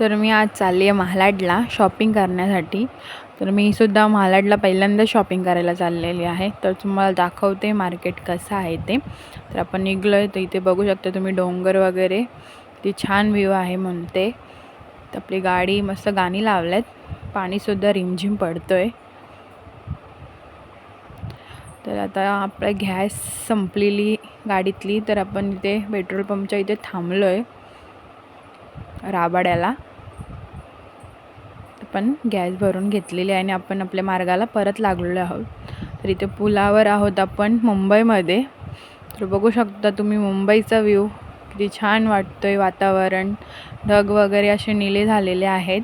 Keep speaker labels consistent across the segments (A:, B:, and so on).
A: तर मी आज चालली आहे महालाडला शॉपिंग करण्यासाठी. तर मी सुद्धा महालाडला पहिल्यांदा शॉपिंग करायला चाललेली आहे. तर तुम्हाला दाखवते मार्केट कसं आहे ते. तर आपण निघलो आहे तर इथे बघू शकता तुम्ही डोंगर वगैरे. ती छान व्ह्यू आहे म्हणते. तर आपली गाडी मस्त गाणी लावल्यात. पाणीसुद्धा रिमझिम पडतो आहे तर आता आपला गॅस संपलेली गाडीतली. तर आपण इथे पेट्रोल पंपच्या इथे थांबलो आहे राबाड्याला. आपण गॅस भरून घेतलेली आहे आणि आपण आपल्या मार्गाला परत लागलेलो आहोत. तर इथे पुलावर आहोत आपण मुंबईमध्ये. तर बघू शकता तुम्ही मुंबईचा व्ह्यू. किती छान वाटतो आहे वातावरण. ढग वगैरे असे निले झालेले आहेत.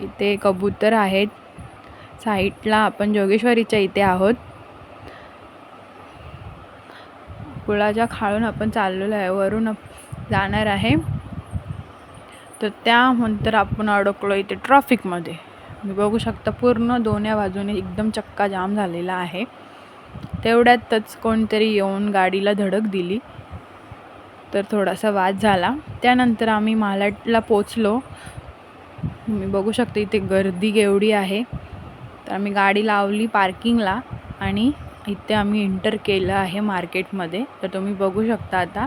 A: इथे कबूतर आहेत. साईटला आपण जोगेश्वरीच्या इथे आहोत. पुलाच्या खाळून आपण चाललेलो आहे. वरून जाणार आहे. तर त्यानंतर आपण अडकलो इथे ट्रॉफिकमध्ये. मी बघू शकता पूर्ण दोन्ही बाजूने एकदम चक्का जाम झालेला आहे. तेवढ्यातच कोणतरी येऊन गाडीला धडक दिली. तर थोडासा वाद झाला. त्यानंतर आम्ही मालाडला पोचलो. मी बघू शकते इथे गर्दी केवढी आहे. तर आम्ही गाडी लावली पार्किंगला आणि इथे आम्ही एंटर केलं आहे मार्केटमध्ये. तर तुम्ही बघू शकता आता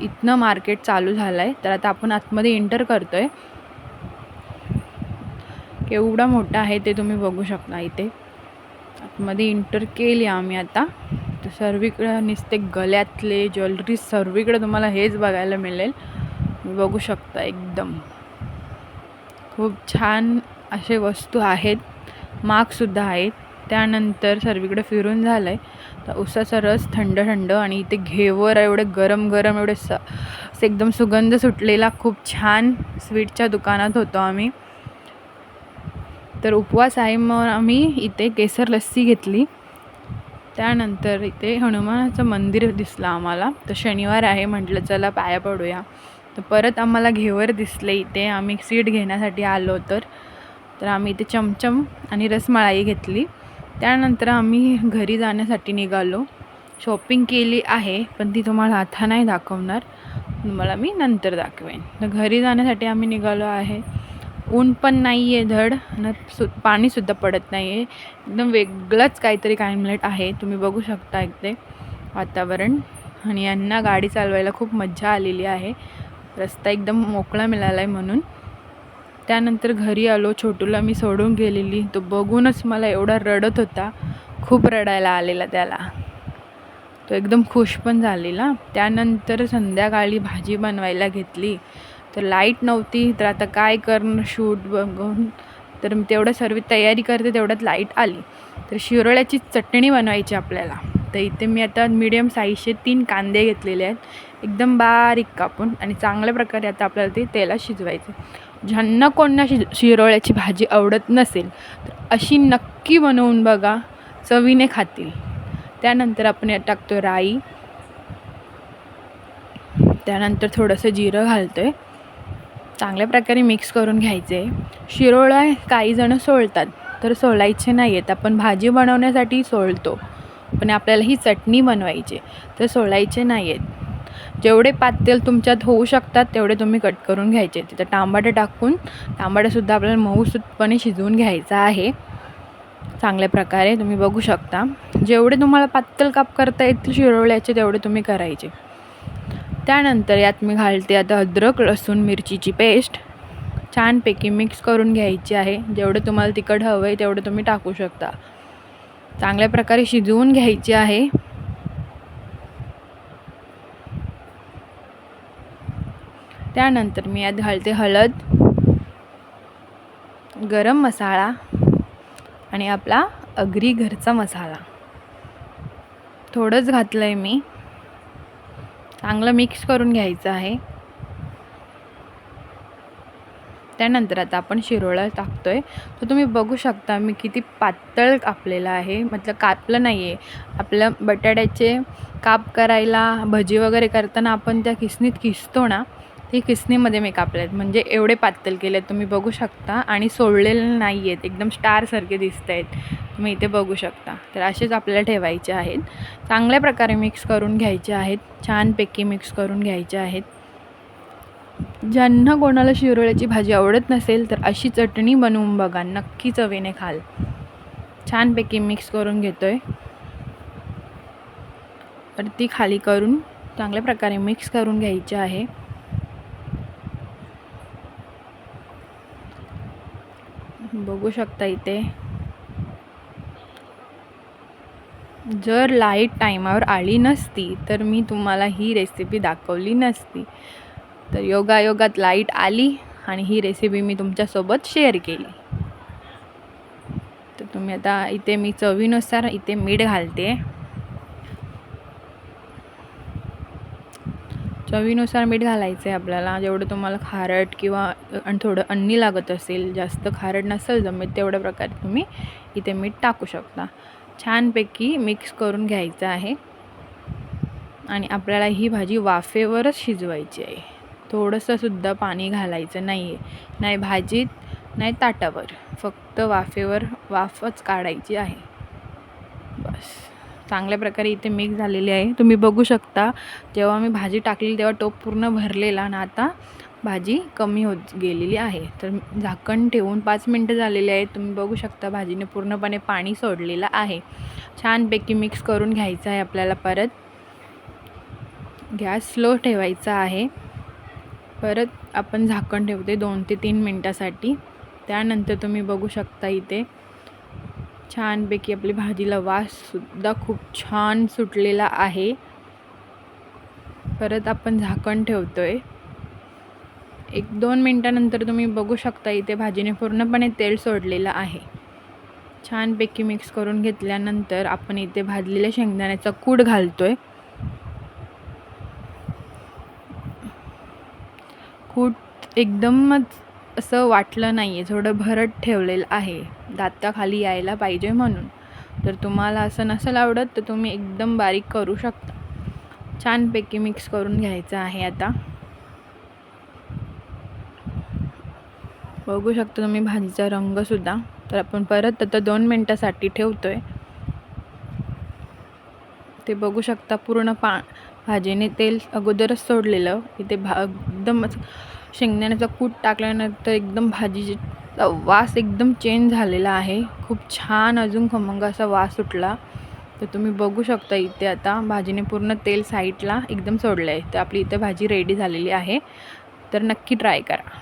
A: इथनं मार्केट चालू झालं आहे तर आता आपण आतमध्ये एंटर करतो आहे केवढा मोठा आहे ते तुम्ही बघू शकता इथे. आतमध्ये इंटर केली आम्ही आता. तर सर्वीकडं नुसते गळ्यातले ज्वेलरी सर्वीकडे तुम्हाला हेच बघायला मिळेल. बघू शकता एकदम. खूप छान असे वस्तू आहेत. मार्कसुद्धा आहेत. त्यानंतर सर्वीकडे फिरून झालं आहे तर उसाचा रस थंड थंड आणि इथे घेवर एवढे गरम गरम एवढे स एकदम सुगंध सुटलेला खूप छान स्वीटच्या दुकानात होतो आम्ही. तर उपवास आहे मग आम्ही इथे केसर लस्सी घेतली. त्यानंतर इथे हनुमानाचं मंदिर दिसलं आम्हाला. तर शनिवार आहे म्हटलं चला पाया पडूया. तर परत आम्हाला घेवर दिसले इथे. आम्ही सीट घेण्यासाठी आलो तर. तर आम्ही इथे चमचम आणि रसमलाई घेतली. त्यानंतर आम्ही घरी जाण्यासाठी निघालो. शॉपिंग केली आहे पण ती तुम्हाला आता नाही दाखवणार. तुम्हाला मी नंतर दाखवेन. तर घरी जाण्यासाठी आम्ही निघालो आहे. ऊन पण नाही आहे धड. न सु पाणीसुद्धा पडत नाही आहे एकदम वेगळंच काहीतरी क्लायमेट आहे. तुम्ही बघू शकता इथे वातावरण. आणि यांना गाडी चालवायला खूप मज्जा आलेली आहे. रस्ता एकदम मोकळा मिळाला आहे म्हणून. त्यानंतर घरी आलो छोटूला मी सोडून गेलेली. तो बघूनच मला एवढा रडत होता. खूप रडायला आलेला त्याला. तो एकदम खुश पण झालेला. त्यानंतर संध्याकाळी भाजी बनवायला घेतली. तर लाइट नव्हती तर आता काय करणं शूट बघून. तर तेवढं सर्व तयारी करते तेवढ्यात लाइट आली. तर शिरोळ्याची चटणी बनवायची आपल्याला. तर इथे मी आता मिडियम साईजचे तीन कांदे घेतलेले आहेत. एकदम बारीक कापून आणि चांगल्या प्रकारे आता आपल्याला ते तेलात शिजवायचे ज्यांना कोणा शि शिरोळ्याची भाजी आवडत नसेल तर अशी नक्की बनवून बघा चवीने खातील. त्यानंतर आपण यात टाकतो राई. त्यानंतर थोडंसं जिरं घालतो आहे चांगल्या प्रकारे मिक्स करून घ्यायचे शिरोळा काही जणं सोलतात तर सोलायचे नाही आहेत आपण भाजी बनवण्यासाठी सोलतो पण आपल्याला ही चटणी बनवायची तर सोलायचे नाही आहेत जेवढे पातेल तुमच्यात होऊ शकतात तेवढे तुम्ही कट करून घ्यायचे. तिथं टांबाटे टाकून टांबाटेसुद्धा आपल्याला मऊसूतपणे शिजवून घ्यायचा आहे. चांगल्या प्रकारे तुम्ही बघू शकता. जेवढे तुम्हाला पातळ काप करता येतील शिरवल्याचे तेवढे तुम्ही करायचे. त्यानंतर यात मी घालते आता अद्रक लसूण मिरचीची पेस्ट. छानपैकी मिक्स करून घ्यायची आहे. जेवढं तुम्हाला तिखट हवं आहे तेवढं तुम्ही टाकू शकता. चांगल्या प्रकारे शिजवून घ्यायची आहे. त्यानंतर मी यात घालते हळद गरम मसाला आणि आपला अगरी घरचा मसाला. थोडंच घातलं आहे मी. चांगलं मिक्स करून घ्यायचं आहे. त्यानंतर आता आपण शिरोळा टाकतो आहे तर तुम्ही बघू शकता मी किती पातळ कापलेलं आहे. मतलब कापलं नाही आहे आपलं बटाट्याचे काप करायला भजी वगैरे करताना आपण त्या किसनीत किसतो ना ते किसनीमध्ये मी कापले आहेत म्हणजे एवढे पातळ केले आहेत तुम्ही बघू शकता. आणि सोडलेले नाही आहेत एकदम स्टारसारखे दिसत आहेत तुम्ही इथे बघू शकता. तर असेच आपल्याला ठेवायचे आहेत. चांगल्या प्रकारे मिक्स करून घ्यायचे आहेत. छानपैकी मिक्स करून घ्यायचे आहेत. ज्यांना कोणाला शिरोळ्याची भाजी आवडत नसेल तर अशी चटणी बनवून बघा. नक्की चवीने खाल. छानपैकी मिक्स करून घेतोय. तर ती खाली करून चांगल्या प्रकारे मिक्स करून घ्यायची आहे. बघू शकता इथे. जर लाइट टाईमावर आली नसती तर मी तुम्हाला ही रेसिपी दाखवली नसती. तर योगायोगात लाइट आली आणि ही रेसिपी मी तुमच्यासोबत शेअर केली. तर तुम्ही आता इथे मी चवीनुसार इथे मीठ घालते. चवीनुसार मीठ घालायचं आहे आपल्याला. जेवढं तुम्हाला खारट किंवा आणि थोडं अन्नी लागत असेल जास्त खारट नसेल जमेल तेवढ्या प्रकारे तुम्ही इथे मीठ टाकू शकता. छानपैकी मिक्स करून घ्यायचं आहे. आणि आपल्याला ही भाजी वाफेवरच शिजवायची आहे. थोडंसंसुद्धा पाणी घालायचं नाही आहे नाही भाजीत नाही ताटावर. फक्त वाफेवर वाफच काढायची आहे. चांगल्या प्रकारे इथे मिक्स झालेली आहे. तुम्ही बघू शकता जेव्हा मी भाजी टाकली तेव्हा टोप पूर्ण भरलेला आणि आता भाजी कमी होत गेलेली आहे. तर झाकण ठेवून पाच मिनटं झालेली आहेत. तुम्ही बघू शकता भाजीने पूर्णपणे पाणी सोडलेलं आहे. छानपैकी मिक्स करून घ्यायचं आहे आपल्याला परत. गॅस स्लो ठेवायचा आहे. परत आपण झाकण ठेवते दोन ते तीन मिनटासाठी. त्यानंतर तुम्ही बघू शकता इथे छानपैकी आपली भाजीला वाससुद्धा खूप छान सुटलेला आहे. परत आपण झाकण ठेवतो आहे एक दोन मिनटानंतर तुम्ही बघू शकता इथे भाजीने पूर्णपणे तेल सोडलेलं आहे. छानपैकी मिक्स करून घेतल्यानंतर आपण इथे भाजलेल्या शेंगदाण्याचा कूड घालतो आहे कूट एकदमच असं वाटलं नाही आहे थोडं भरट ठेवलेलं आहे. दाताखाली यायला पाहिजे म्हणून. तर तुम्हाला असं नसेल आवडत तर तुम्ही एकदम बारीक करू शकता. छानपैकी मिक्स करून घ्यायचं आहे आता. बघू शकता तुम्ही भाजीचा रंगसुद्धा तर आपण परत आता दोन मिनटासाठी ठेवतो आहे ते बघू शकता पूर्ण पा भाजीने तेल अगोदरच सोडलेलं. इथे भा एकदमच शेंगदाण्याचा कूट टाकल्यानंतर एकदम भाजीचा वास एकदम चेंज झालेला आहे. खूप छान अजून खमंग असा वास सुटला. तर तुम्ही बघू शकता इथे आता भाजीने पूर्ण तेल साईडला एकदम सोडलं आहे तर आपली इथे भाजी रेडी झालेली आहे. तर नक्की ट्राय करा.